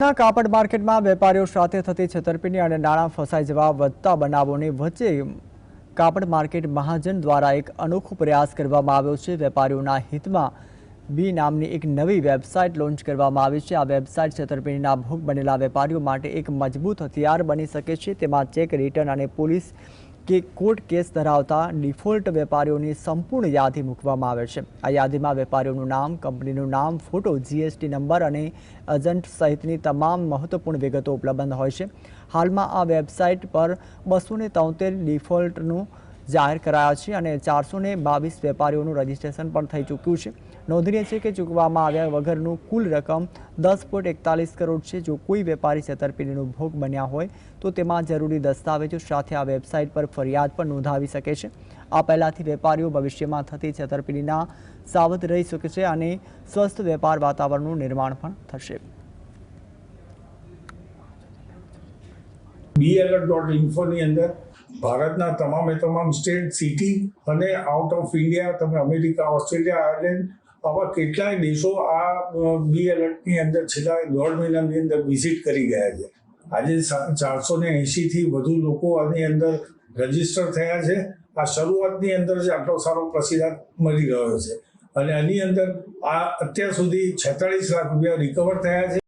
કાપડ માર્કેટમાં વેપારીઓ સાથે થતી છેતરપિંડી અને નાણાં ફસાઈ જવા વધતા બનાવોની વચ્ચે કાપડ માર્કેટ મહાજન દ્વારા એક અનોખો પ્રયાસ કરવામાં આવ્યો છે. વેપારીઓના હિતમાં બી નામની એક નવી વેબસાઇટ લોન્ચ કરવામાં આવી છે. આ વેબસાઇટ છેતરપિંડીના ભોગ બનેલા વેપારીઓ માટે એક મજબૂત હથિયાર બની શકે છે. તેમાં ચેક, રિટર્ન અને પોલીસ કે કોર્ટ કેસ ધરાવતા ડિફોલ્ટ વેપારીઓની સંપૂર્ણ યાદી મૂકવામાં આવે છે. આ યાદીમાં વેપારીઓનું નામ, કંપનીનું નામ, ફોટો જીએસટી નંબર અને એજન્ટ સહિતની તમામ મહત્વપૂર્ણ વિગતો ઉપલબ્ધ હોય છે. હાલમાં આ વેબસાઇટ પર બસો ને તોતેર ડિફોલ્ટનું જાહેર કરાયા છે અને ચારસો ને બાવીસ વેપારીઓનું રજીસ્ટ્રેશન પણ થઈ ચૂક્યું છે. નોંધનીય છે કે ચૂકવામાં આવ્યા વગરનું કુલ રકમ દસ પોઈન્ટ એકતાલીસ કરોડ છે. જો કોઈ વેપારી છેતરપિંડીનો ભોગ બન્યા હોય, તો તેમાં જરૂરી દસ્તાવેજો સાથે આ વેબસાઇટ પર ફરિયાદ પણ નોંધાવી શકે છે. આ પહેલાંથી વેપારીઓ ભવિષ્યમાં થતી છેતરપિંડીના સાવધ રહી શકે છે અને સ્વસ્થ વેપાર વાતાવરણનું નિર્માણ પણ થશે. બી એલર્ટ ડોટ ઇન્ફોની અંદર ભારતના તમામે તમામ સ્ટેટ સિટી અને આઉટ ઓફ ઇન્ડિયા તમે અમેરિકા, ઓસ્ટ્રેલિયા, આયર્લેન્ડ આવા કેટલાય દેશો આ બી એલર્ટની અંદર છેલ્લા દોઢ મહિનાની અંદર વિઝિટ કરી ગયા છે. આજે ચારસો ને એંશીથી વધુ લોકો આની અંદર રજિસ્ટર થયા છે. આ શરૂઆતની અંદર જ આટલો સારો પ્રતિસાદ મળી રહ્યો છે. અને આની અંદર આ અત્યાર સુધી છેતાળીસ લાખ રૂપિયા રિકવર થયા છે.